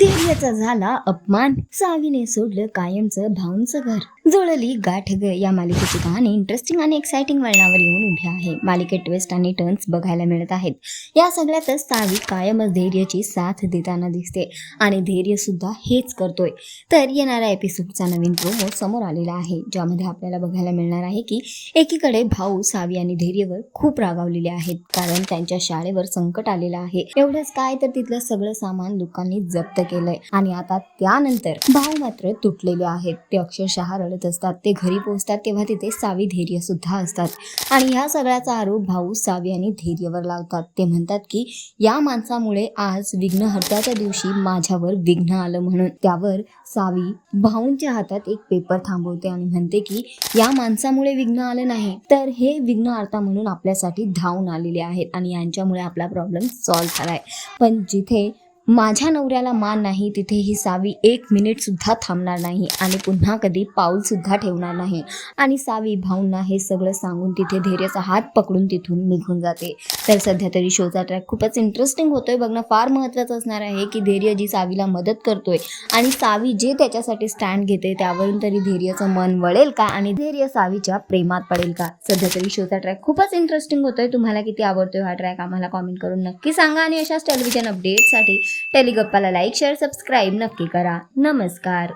Yeah. धैर्याचा झाला अपमान. सावीने सोडलं कायमचं भाऊंचं घर. जुळली गाठ ग या मालिकेची कहाणी. इंटरेस्टिंग आणि एक्साइटिंग वळणावर येऊन उभी आहे. मालिकेत ट्विस्ट आणि टर्न्स बघायला मिळत आहेत. या सगळ्यातच सावी कायमच धैर्याची साथ देताना दिसते. आणि धैर्य सुद्धा हेच करतोय. तर येणाऱ्या एपिसोडचा नवीन प्रोमो समोर आलेला आहे. ज्यामध्ये आपल्याला बघायला मिळणार आहे की एकीकडे भाऊ सावी आणि धैर्यवर खूप रागावलेले आहेत. कारण त्यांच्या शाळेवर संकट आलेलं आहे. एवढंच काय तर तिथलं सगळं सामान लोकांनी जप्त केलंय आणि आता त्यानंतर भाऊ मात्र तुटलेले आहेत. ते अक्षरशः रडत असतात. ते घरी पोहोचतात तेव्हा तिथे सावी धैर्य सुद्धा असतात. आणि ह्या सगळ्याचा आरोप भाऊ सावी आणि धैर्यवर लावतात. ते म्हणतात की या माणसामुळे आज विघ्नहर्त्याच्या दिवशी माझ्यावर विघ्न आलं म्हणून. त्यावर सावी भाऊंच्या हातात एक पेपर थांबवते आणि म्हणते की या माणसामुळे विघ्न आलं नाही तर हे विघ्नहर्ता म्हणून आपल्यासाठी धावून आलेले आहेत आणि यांच्यामुळे आपला प्रॉब्लेम सॉल्व्ह झालाय. पण जिथे माझ्या नवऱ्याला मान नाही तिथे ही सावी एक मिनिट सुद्धा थांबणार नाही आणि पुन्हा कधी पाऊल सुद्धा ठेवणार नाही. आणि सावी भाऊंना हे सगळं सांगून तिथे धैर्याचा हात पकडून तिथून निघून जाते. तर सध्या तरी शोचा ट्रॅक खूपच इंटरेस्टिंग होतोय. बघणं फार महत्त्वाचं असणार आहे की धैर्य जी सावीला मदत करतोय आणि सावी जे त्याच्यासाठी स्टँड घेते त्यावरून तरी धैर्याचं मन वळेल का आणि धैर्य सावीच्या प्रेमात पडेल का? सध्या तरी शोचा ट्रॅक खूपच इंटरेस्टिंग होतोय. तुम्हाला किती आवडतोय हा ट्रॅक आम्हाला कॉमेंट करून नक्की सांगा आणि अशाच टेलिव्हिजन अपडेटसाठी टेलिगप्पाला लाईक शेअर सबस्क्राईब नक्की करा. नमस्कार.